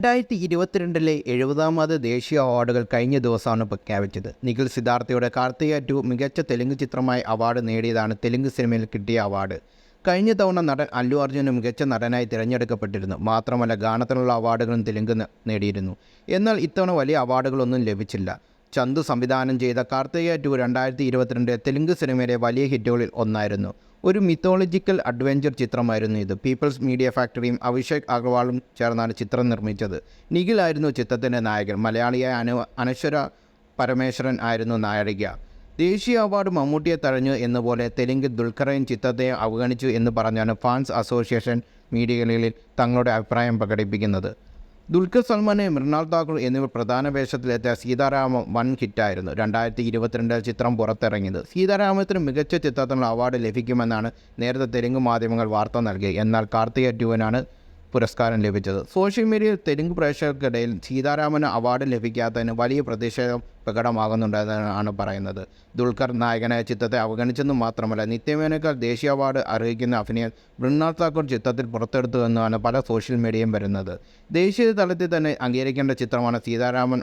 രണ്ടായിരത്തി ഇരുപത്തിരണ്ടിലെ എഴുപതാമത് ദേശീയ അവാർഡുകൾ കഴിഞ്ഞ ദിവസമാണ് പ്രഖ്യാപിച്ചത്. നിഖിൽ സിദ്ധാർത്ഥയുടെ കാർത്തിക ടു മികച്ച തെലുങ്ക് ചിത്രമായി അവാർഡ് നേടിയതാണ് തെലുങ്ക് സിനിമയിൽ കിട്ടിയ അവാർഡ്. കഴിഞ്ഞ തവണ നടൻ അല്ലു അർജുന് മികച്ച നടനായി തിരഞ്ഞെടുക്കപ്പെട്ടിരുന്നു. മാത്രമല്ല ഗാനത്തിനുള്ള അവാർഡുകളും തെലുങ്ക് നേടിയിരുന്നു. എന്നാൽ ഇത്തവണ വലിയ അവാർഡുകളൊന്നും ലഭിച്ചില്ല. ചന്തു സംവിധാനം ചെയ്ത കാർത്തിക ടു രണ്ടായിരത്തി ഇരുപത്തിരണ്ട് തെലുങ്ക് സിനിമയിലെ വലിയ ഹിറ്റുകളിൽ ഒന്നായിരുന്നു. ഒരു മിത്തോളജിക്കൽ അഡ്വഞ്ചർ ചിത്രമായിരുന്നു ഇത്. പീപ്പിൾസ് മീഡിയ ഫാക്ടറിയും അഭിഷേക് അഗർവാളും ചേർന്നാണ് ചിത്രം നിർമ്മിച്ചത്. നിഖിലായിരുന്നു ചിത്രത്തിന്റെ നായകൻ. മലയാളിയായ അനു അനശ്വര പരമേശ്വരൻ ആയിരുന്നു നായിക ദേശീയ അവാർഡ് മമ്മൂട്ടിയെ തഴഞ്ഞു എന്നപോലെ തെലുങ്ക് ദുൽഖറയും ചിത്രത്തെ അവഗണിച്ചു എന്ന് പറഞ്ഞാണ് ഫാൻസ് അസോസിയേഷൻ മീഡിയകളിൽ തങ്ങളുടെ അഭിപ്രായം പ്രകടിപ്പിക്കുന്നത്. ദുൽഖർ സൽമാനെ മൃണാൾ താക്കൂർ എന്നിവർ പ്രധാന വേഷത്തിലെത്തിയ സീതാരാമം വൺ ഹിറ്റായിരുന്നു. രണ്ടായിരത്തി ഇരുപത്തിരണ്ടിൽ ചിത്രം പുറത്തിറങ്ങിയത്. സീതാരാമത്തിന് മികച്ച ചിത്രത്തിനുള്ള അവാർഡ് ലഭിക്കുമെന്നാണ് നേരത്തെ തെലുങ്ക് മാധ്യമങ്ങൾ വാർത്ത നൽകിയത്. എന്നാൽ കാർത്തിക ട്യൂവിനാണ് പുരസ്കാരം ലഭിച്ചത്. സോഷ്യൽ മീഡിയയിൽ തെലുങ്ക് പ്രേക്ഷകർക്കിടയിൽ സീതാരാമന് അവാർഡ് ലഭിക്കാത്തതിന് വലിയ പ്രതിഷേധം പ്രകടമാകുന്നുണ്ടെന്നാണ് പറയുന്നത്. ദുൽഖർ നായകനായ ചിത്രത്തെ അവഗണിച്ചെന്നും മാത്രമല്ല നിത്യമേനേക്കാൾ ദേശീയ അവാർഡ് അർഹിക്കുന്ന അഭിനയൻ മൃണാൾ താക്കൂർ ചിത്രത്തിൽ പുറത്തെടുത്തു എന്നാണ് പല സോഷ്യൽ മീഡിയയും വരുന്നത്. ദേശീയ തലത്തിൽ തന്നെ അംഗീകരിക്കേണ്ട ചിത്രമാണ് സീതാരാമൻ